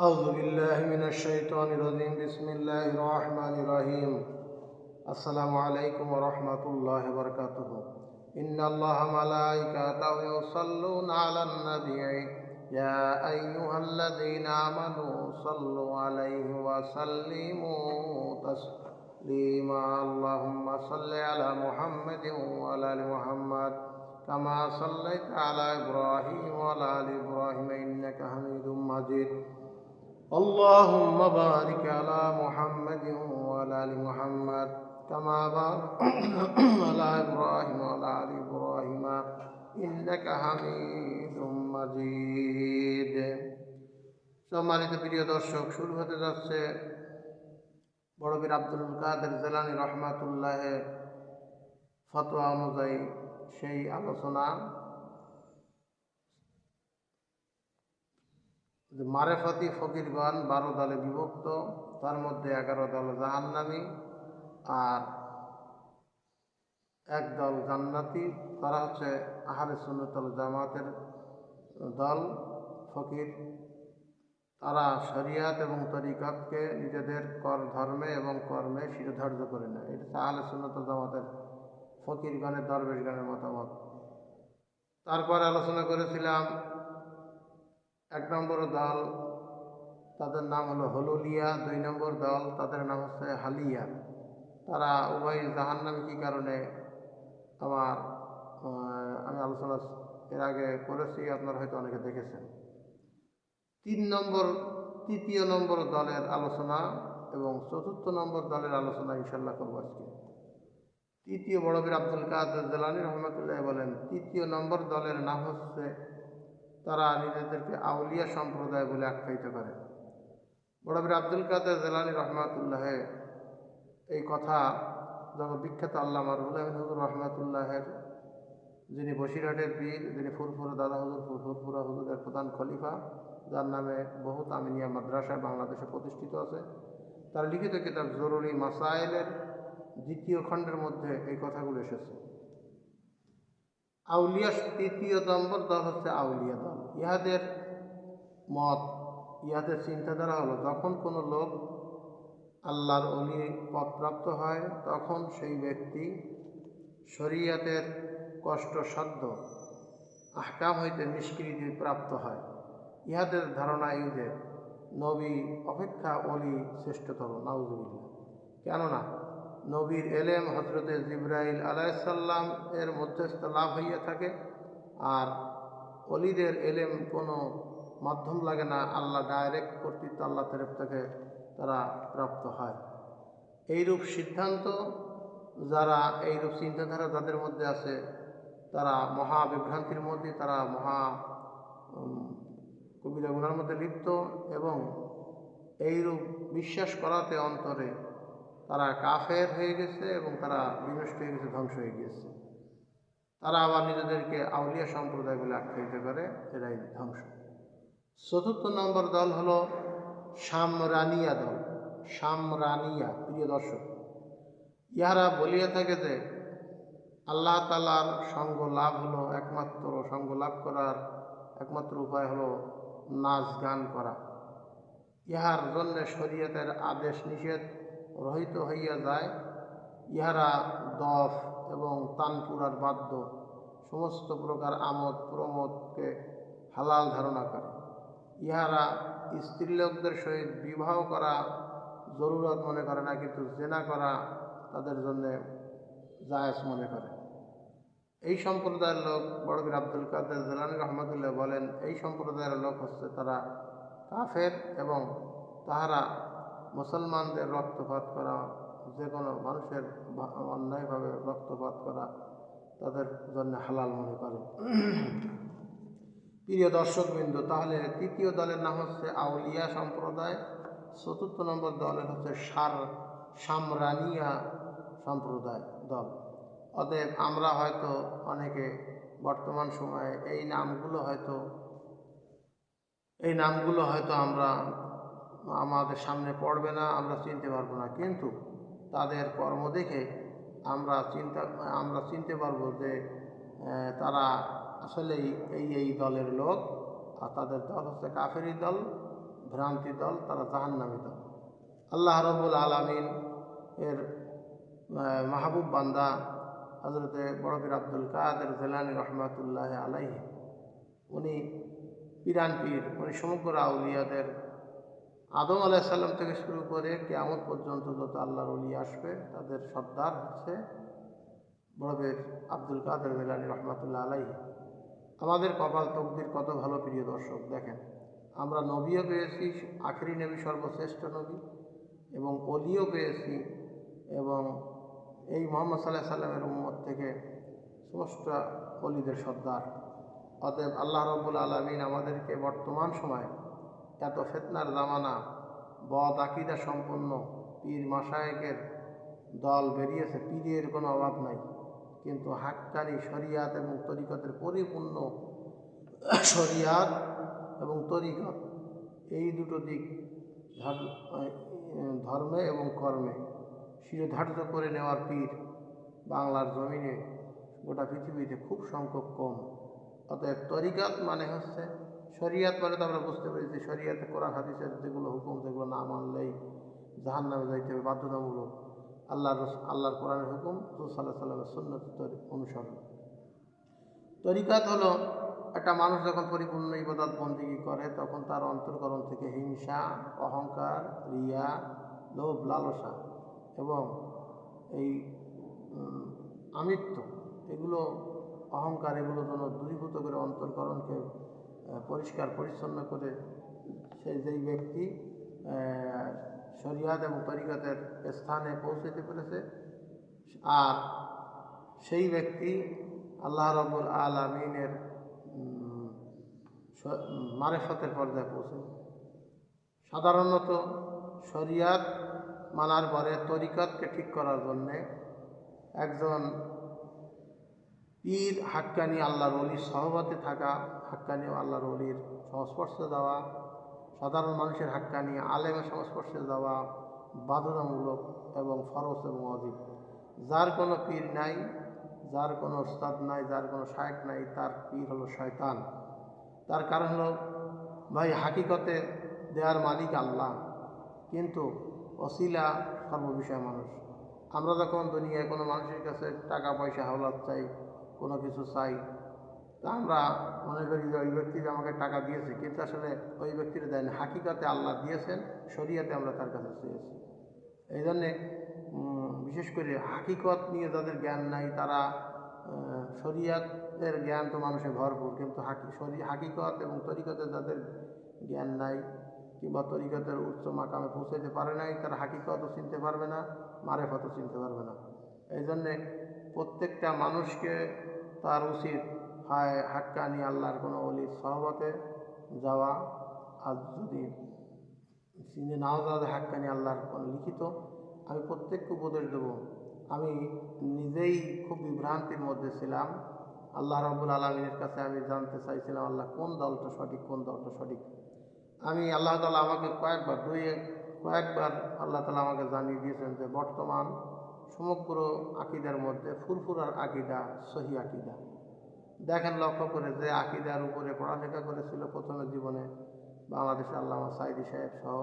أعوذ بالله من الشيطان الرجيم بسم الله الرحمن الرحيم السلام عليكم ورحمة الله وبركاته إن الله ملائكته يصلون على النبي يا أيها الذين آمنوا صلوا عليه وسلموا تسليما اللهم صل على محمد وعلى آل محمد كما صليت على إبراهيم وعلى آل إبراهيم إنك حميد مجيد اللهم بارك على محمد وعلى ال محمد كما باركت على ابراهيم وعلى ال ابراهيم انك حميد مجيد সম্মানিত প্রিয় দর্শক শুরু হতে যাচ্ছে বড়বীর আব্দুল কাদের জেলানি রহমাতুল্লাহের ফতোয়া অনুযায়ী সেই আলোচনা মারেফতি ফকিরগণ বারো দলে বিভক্ত, তার মধ্যে এগারো দল জাহান্নামি আর এক দল জান্নাতি। তারা হচ্ছে আহারে সুন্নতল জামাতের দল, ফকির। তারা শরিয়াত এবং তরিকতকে নিজেদের কর ধর্মে এবং কর্মে শিরোধার্য করে নেয়। এটা আহলে সুন্নতল জামাতের ফকিরগণের, দরবেশগণের মতামত। তারপর আলোচনা করেছিলাম এক নম্বর দল, তাদের নাম হলো হলুলিয়া। দুই নম্বর দল, তাদের নাম হচ্ছে হালিয়া। তারা উভয় জাহান্নামী কী কারণে? আমার আমি আলোচনা এর আগে করেছি, আপনারা হয়তো অনেকে দেখেছেন। তিন নম্বর, তৃতীয় নম্বর দলের আলোচনা এবং চতুর্থ নম্বর দলের আলোচনা ইনশাল্লাহ করব আজকে। তৃতীয় বড়বীর আব্দুল কাদের জেলানি রহমতুল্লাহ বলেন, তৃতীয় নম্বর দলের নাম হচ্ছে তারা নিজেদেরকে আউলিয়া সম্প্রদায় বলে আখ্যায়িত করে। বড়বীর আব্দুল কাদের জেলানি রহমাতুল্লাহ এই কথা যখন বিখ্যাত আল্লামা রুহুল আমিন হুজুর রহমাতুল্লাহের, যিনি বসিরহাটের পীর, যিনি ফুরফুরা দাদা হুজুর, ফুরফুরা হুজুরের প্রধান খলিফা, যার নামে বহু আমিনিয়া মাদ্রাসা বাংলাদেশে প্রতিষ্ঠিত আছে, তার লিখিত কিতাব জরুরি মাসাইলের দ্বিতীয় খণ্ডের মধ্যে এই কথাগুলো এসেছে। আউলিয়া তৃতীয় নম্বর দল হচ্ছে আউলিয়া দল। ইহাদের মত, ইহাদের চিন্তাধারা হলো যখন কোনো লোক আল্লাহর অলি পদপ্রাপ্ত হয়, তখন সেই ব্যক্তি শরিয়াতের কষ্টসাধ্য আহকাম হইতে নিষ্কৃতি প্রাপ্ত হয়। ইহাদের ধারণা এই যে, নবী অপেক্ষা অলি শ্রেষ্ঠতর নাউজুবিল্লা কেননা নবীর এলেম হজরতে জিব্রাইল আলাইসাল্লাম এর মধ্যস্থ লাভ হইয়া থাকে। আর অলিদের এলেম কোনো মাধ্যম লাগে না, আল্লাহ ডাইরেক্ট কর্তৃত্ব, আল্লাহ তরফ থেকে তারা প্রাপ্ত হয়। এইরূপ সিদ্ধান্ত, যারা এইরূপ চিন্তাধারা যাদের মধ্যে আছে, তারা মহা বিভ্রান্তির মধ্যে, তারা মহা কবিরা গুনার মধ্যে লিপ্ত এবং এইরূপ বিশ্বাস করাতে অন্তরে তারা কাফের হয়ে গেছে এবং তারা বিনষ্ট হয়ে গেছে, ধ্বংস হয়ে গিয়েছে তারা আবার নিজেদেরকে আউলিয়া সম্প্রদায় বলে আখ্যায়িত করে, এরাই ধ্বংস। চতুর্থ নম্বর দল হল সামরানিয়া দল। সামরানিয়া, প্রিয় দর্শক, ইহারা বলিয়া থাকে যে, আল্লাহ তালার সঙ্গ লাভ হলো একমাত্র, সঙ্গ লাভ করার একমাত্র উপায় হলো নাচ গান করা। ইহার জন্য শরীয়তের আদেশ নিষেধ। রহিত হইয়া যায়, ইহারা দফ এবং তানপুরার বাদ্য, সমস্ত প্রকার আমোদ প্রমোদকে হালাল ধারণা করে। ইহারা স্ত্রীলোকদের সহিত বিবাহ করা জরুরত মনে করে না, কিন্তু জেনা করা তাদের জন্যে জায়েজ মনে করে। এই সম্প্রদায়ের লোক বড়বীর আব্দুল কাদের জেলানি রহমতুল্লাহ বলেন, এই সম্প্রদায়ের লোক হচ্ছে তারা কাফের এবং তাহারা মুসলমানদের রক্তপাত করা, যে কোনো মানুষের অন্যায়ভাবে রক্তপাত করা, তাদের জন্য হালাল মনে করে। প্রিয় দর্শকবৃন্দ, তাহলে তৃতীয় দলের নাম হচ্ছে আউলিয়া সম্প্রদায়, চতুর্থ নম্বর দলের হচ্ছে সার সামরানিয়া সম্প্রদায় দল। অতএব আমরা হয়তো অনেকে বর্তমান সময়ে এই নামগুলো হয়তো, এই নামগুলো হয়তো আমরা আমাদের সামনে পড়বে না, আমরা চিনতে পারব না। কিন্তু তাদের কর্ম দেখে আমরা চিন্তা, আমরা চিনতে পারব যে তারা আসলেই এই এই দলের লোক আর তাদের দল হচ্ছে কাফেরি দল, ভ্রান্তি দল, তারা জাহান্নামী দল। আল্লাহ রবুল আলমিন এর মাহবুব বান্দা হজরতে বড়বীর আব্দুল কাদের জেলানি রহমাতুল্লাহ আলাইহি, উনি পিরান পীর, উনি সমগ্র আউলিয়াদের আদম আলাইসাল্লাম থেকে শুরু করে কেয়ামত পর্যন্ত যত আল্লাহর অলি আসবে, তাদের সর্দার হচ্ছে বড়বের আব্দুল কাদের জেলানি রহমাতুল্লাহ আলাইহি। আমাদের কপাল তকদির কত ভালো প্রিয় দর্শক, দেখেন। আমরা নবীও পেয়েছি, আখরি নবী সর্বশ্রেষ্ঠ নবী, এবং অলিও পেয়েছি, এবং এই মোহাম্মদ সাল্লাহ সাল্লামের উম্মত থেকে সমস্ত অলিদের সর্দার। অতএব আল্লাহ রব্বুল আলমিন আমাদেরকে বর্তমান সময় এত ফেতনার জামানা, বদ আকিদা সম্পন্ন পীর মাসায়েকের দল বেরিয়েছে, পীরের কোনো অভাব নাই। কিন্তু হাক্কানি শরিয়াত এবং তরিকতের পরিপূর্ণ শরিয়াত এবং তরিকত, এই দুটো দিক ধর- ধর্মে এবং কর্মে শিরোধার্য করে নেওয়ার পীর বাংলার জমিনে গোটা পৃথিবীতে খুব সংখ্যক কম। অতএব তরিকাত মানে হচ্ছে শরিয়াত মানে তো আমরা বুঝতে পেরেছি শরিয়াতে, কোরআন, হাদিসের যেগুলো হুকুম, যেগুলো না মানলেই জাহান নামে যাইতে হবে, বাধ্যতামূলক। আল্লাহর আল্লাহর কোরআনের হুকুম সাল্লাহ সাল্লামের সুন্নত অনুসরণ। তরিকাত হলো, একটা মানুষ যখন পরিপূর্ণ ইবাদত বন্দিগি করে, তখন তার অন্তর্করণ থেকে হিংসা, অহংকার, রিয়া, লোভ, লালসা এবং এই আমিত্ব, এগুলো, অহংকার এগুলো যেন দূরীভূত করে অন্তর্করণকে পরিষ্কার পরিচ্ছন্ন করে সেই যেই ব্যক্তি শরিয়াত এবং তরিকতের স্থানে পৌঁছতে পেরেছে। আর সেই ব্যক্তি আল্লাহ রবুল আলমিনের মারেফতের পর্যায়ে পৌঁছে। সাধারণত শরিয়াত মানার পরে তরিকতকে ঠিক করার জন্যে একজন পীর হাক্কানি আল্লাহর অলির সহবতে থাকা, হাক্কানি আল্লাহর অলির সংস্পর্শে যাওয়া, সাধারণ মানুষের হাক্কানি, আলেমের সংস্পর্শে যাওয়া বাধ্যতামূলক এবং ফরজ এবং অধিক যার কোনো পীর নাই, যার কোনো ওস্তাদ নাই, যার কোনো শায়েক নাই, তার পীর হলো শয়তান। তার কারণ হলো, ভাই, হাকিকতে দেওয়ার মালিক আল্লাহ। কিন্তু অশিলা সর্ববিষয় মানুষ। আমরা যখন দুনিয়ায় কোনো মানুষের কাছে টাকা পয়সা হাওলাত চাই কোনো কিছু চাই। তা আমরা মনে করি যে ওই ব্যক্তি আমাকে টাকা দিয়েছে, কিন্তু আসলে ওই ব্যক্তিটা দেয়নি। হাকিকতে আল্লাহ দিয়েছেন, শরিয়াতে আমরা তার কাছে চেয়েছি। এই জন্যে বিশেষ করে হাকিকত নিয়ে যাদের জ্ঞান নাই, তারা শরিয়াতের জ্ঞান তো মানুষের ভরপুর, কিন্তু হাকি, শরী, হাকিকত এবং তরিকতের যাদের জ্ঞান নাই কিংবা তরিকতের উচ্চ মাকামে পৌঁছাইতে পারে নাই, তারা হাকিকতও চিনতে পারবে না, মারেফতও চিনতে পারবে না। এই জন্যে প্রত্যেকটা মানুষকে তার উচিত হয়, হাক্কানি, আল্লাহর কোনো অলির সহবতে যাওয়া। আর যদি চিনে নাও যাওয়া হাক্কানি আল্লাহর কোনো লিখিত, আমি প্রত্যেককে উপদেশ দেবো। আমি নিজেই খুব বিভ্রান্তির মধ্যে ছিলাম। আল্লাহ রব্বুল আলমিনের কাছে আমি জানতে চাইছিলাম, আল্লাহ কোন দলটা সঠিক, কোন দলটা সঠিক? আমি আল্লাহ তালা আমাকে কয়েকবার দুই কয়েকবার আল্লাহ তালা আমাকে জানিয়ে দিয়েছেন যে, বর্তমান সমগ্র আকিদার মধ্যে, ফুরফুরার আকিদা, সহি আকিদা। দেখেন লক্ষ্য করে যে আকিদার উপরে পড়ালেখা করেছিল প্রথমে জীবনে বাংলাদেশে আল্লামা সাইদি সাহেব সহ।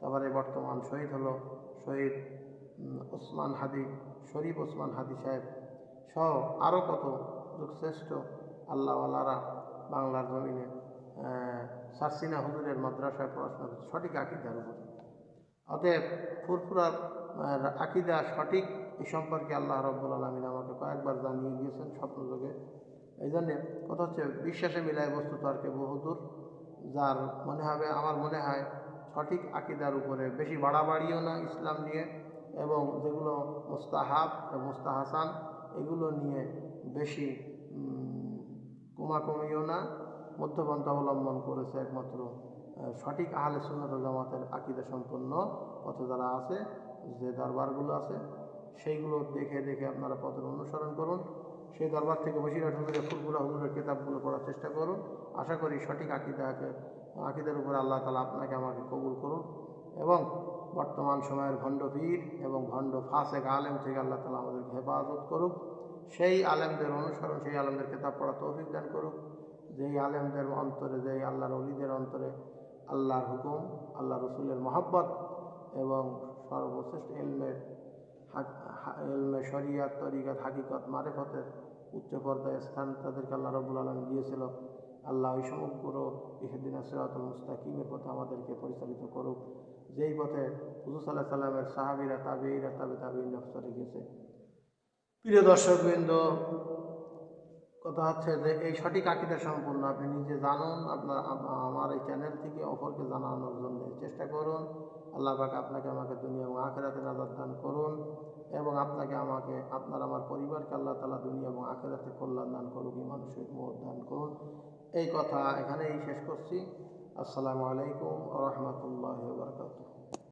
তারপরে বর্তমান শহীদ হলো শহীদ ওসমান হাদি, শরীফ ওসমান হাদি সাহেব সহ আরও কত যুগশ্রেষ্ঠ আল্লাহওয়ালারা বাংলার জমিনে সারসিনা হুজুরের মাদ্রাসায় পড়াশোনা সঠিক আকিদার উপরে। অতএব ফুরফুরার আকিদা সঠিক এই সম্পর্কে আল্লাহ রব্বুল আলমিন আমাকে কয়েকবার জানিয়ে দিয়েছেন স্বপ্নযোগে এই জন্যে কথা হচ্ছে, বিশ্বাসে মিলায় বস্তু তর্কে বহুদূর, যার মনে হবে, আমার মনে হয় সঠিক আকিদার উপরে বেশি বাড়াবাড়িও না ইসলাম নিয়ে, এবং যেগুলো মোস্তাহাব মোস্তাহাসান, এগুলো নিয়ে বেশি কোমাকুমিও না, মধ্যপন্থা অবলম্বন করেছে একমাত্র সঠিক আহলে সুন্নত জামাতের আকিদা সম্পন্ন পথে যারা আছে, যে দরবারগুলো আছে, সেইগুলো দেখে দেখে আপনারা পথের অনুসরণ করুন। সেই দরবার থেকে বসিরহাট হুজুরের ফুলপুরা হুজুরের কেতাবগুলো পড়ার চেষ্টা করুন। আশা করি সঠিক আকিদাকে, আকিদার উপর আল্লাহ তালা আপনাকে আমাকে কবুল করুন এবং বর্তমান সময়ের ভণ্ড পীর এবং ভণ্ড ফাসেক আলেম থেকে আল্লাহ তালা আমাদেরকে হেফাজত করুক। সেই আলেমদের অনুসরণ, সেই আলেমদের কেতাব পড়া তৌফিক দান করুক। যেই আলেমদের অন্তরে, যেই আল্লাহর অলিদের অন্তরে আল্লাহর হুকুম আল্লাহ রসুলের মহাব্বত এবং সর্বশ্রেষ্ঠ এলমের এলমে শরিয়াত, তরিকাত, হাকিকত, মারেফতের উচ্চ পর্যায়ে স্থান তাদেরকে আল্লাহ রবুল আলম দিয়েছিল। আল্লাহ ওই সমগ্র ইহদিন সিরাতুল মুস্তাকিমের পথে আমাদেরকে পরিচালিত করুক। যেই পথে হুজুর সাল্লাহ সাল্লামের সাহাবিরা তাবিরা তাবে তাবিন নফসরে গেছে। প্রিয় দর্শকবৃন্দ কথা হচ্ছে যে এই সঠিক আকিদা সম্পূর্ণ আপনি নিজে জানুন, আপনার, আমার এই চ্যানেল থেকে অপরকে জানানোর জন্য চেষ্টা করুন। আল্লাহ পাক আপনাকে আমাকে দুনিয়া এবং আখেরাতে নাজার দান করুন এবং আপনাকে আমাকে, আপনার আমার পরিবারকে আল্লাহ তালা দুনিয়া এবং আখেরাতে কল্যাণ দান করুক সহিত মোহ দান করুন। এই কথা এখানেই শেষ করছি। আসসালামু আলাইকুম রহমতুল্লাহ বারকাতুহ।